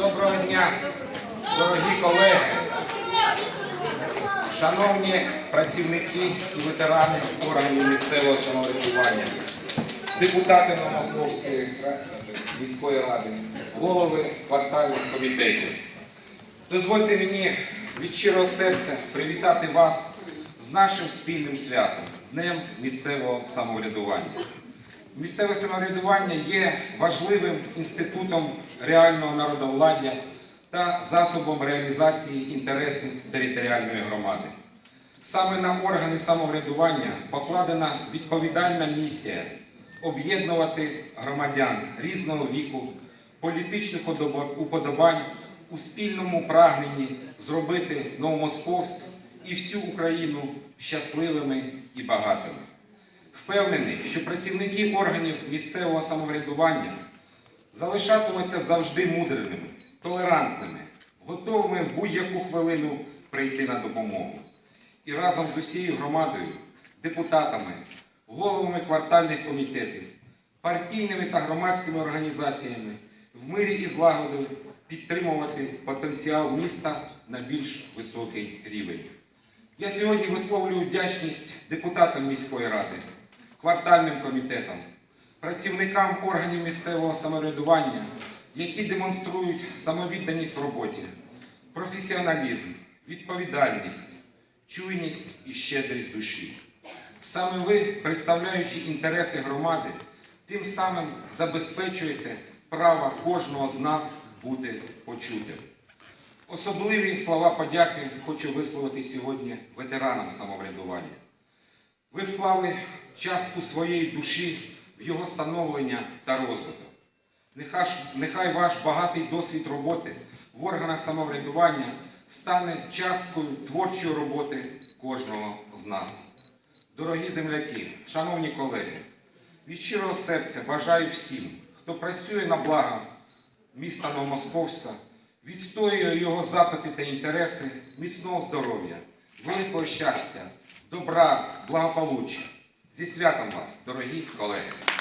Доброго дня, дорогі колеги, шановні працівники і ветерани органів місцевого самоврядування, депутати Новомосковської міської ради, голови квартальних комітетів. Дозвольте мені від щирого серця привітати вас з нашим спільним святом Днем місцевого самоврядування. Місцеве самоврядування є важливим інститутом реального народовладдя та засобом реалізації інтересів територіальної громади. Саме на органи самоврядування покладена відповідальна місія об'єднувати громадян різного віку, політичних уподобань у спільному прагненні зробити Новомосковськ і всю Україну щасливими і багатими. Впевнений, що працівники органів місцевого самоврядування залишатимуться завжди мудрими, толерантними, готовими в будь-яку хвилину прийти на допомогу. І разом з усією громадою, депутатами, головами квартальних комітетів, партійними та громадськими організаціями в мирі і злагоді підтримувати потенціал міста на більш високий рівень. Я сьогодні висловлюю вдячність депутатам міської ради, квартальним комітетам, працівникам органів місцевого самоврядування, які демонструють самовідданість в роботі, професіоналізм, відповідальність, чуйність і щедрість душі. Саме ви, представляючи інтереси громади, тим самим забезпечуєте право кожного з нас бути почутим. Особливі слова подяки хочу висловити сьогодні ветеранам самоврядування. Ви вклали частку своєї душі в його становлення та розвиток. Нехай, ваш багатий досвід роботи в органах самоврядування стане часткою творчої роботи кожного з нас. Дорогі земляки, шановні колеги, від щирого серця бажаю всім, хто працює на благо міста Новомосковська, відстоює його запити та інтереси, міцного здоров'я, великого щастя, добра, благополуччя. Зі святом вас, дорогі колеги!